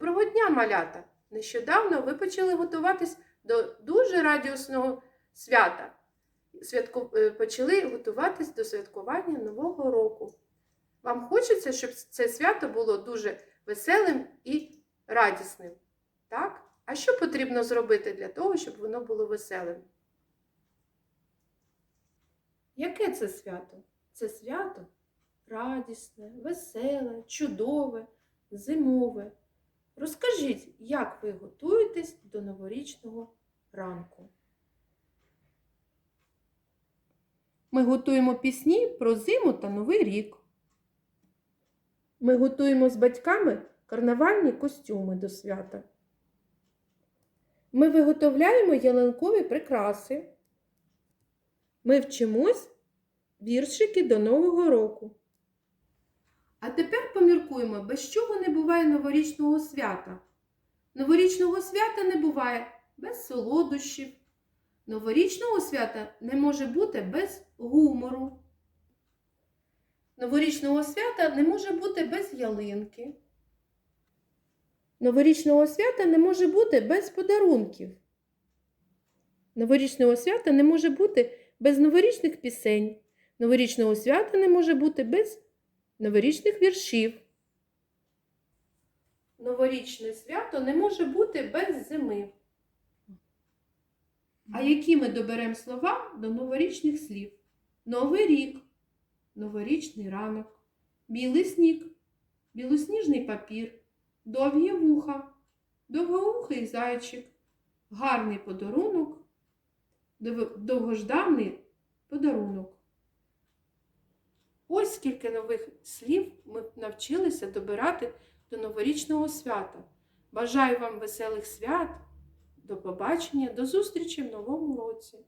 Доброго дня, малята! Нещодавно ви почали готуватись до дуже радісного свята. Святку... е, Почали готуватись до святкування Нового року. Вам хочеться, щоб це свято було дуже веселим і радісним. Так? А що потрібно зробити для того, щоб воно було веселим? Яке це свято? Це свято радісне, веселе, чудове, зимове. Розкажіть, як ви готуєтесь до новорічного ранку? Ми готуємо пісні про зиму та Новий рік. Ми готуємо з батьками карнавальні костюми до свята. Ми виготовляємо ялинкові прикраси. Ми вчимось віршики до Нового року. А тепер поміркуємо, без чого не буває новорічного свята. Новорічного свята не буває без солодощів. Новорічного свята не може бути без гумору. Новорічного свята не може бути без ялинки. Новорічного свята не може бути без подарунків. Новорічного свята не може бути без новорічних пісень. Новорічного свята не може бути без новорічних віршів. Новорічне свято не може бути без зими. А які ми доберемо слова до новорічних слів? Новий рік, новорічний ранок, білий сніг, білосніжний папір, довгі вуха, довгоухий зайчик, гарний подарунок, дов- довгожданий подарунок. Ось скільки нових слів ми навчилися добирати до новорічного свята. Бажаю вам веселих свят! До побачення, до зустрічі в новому році!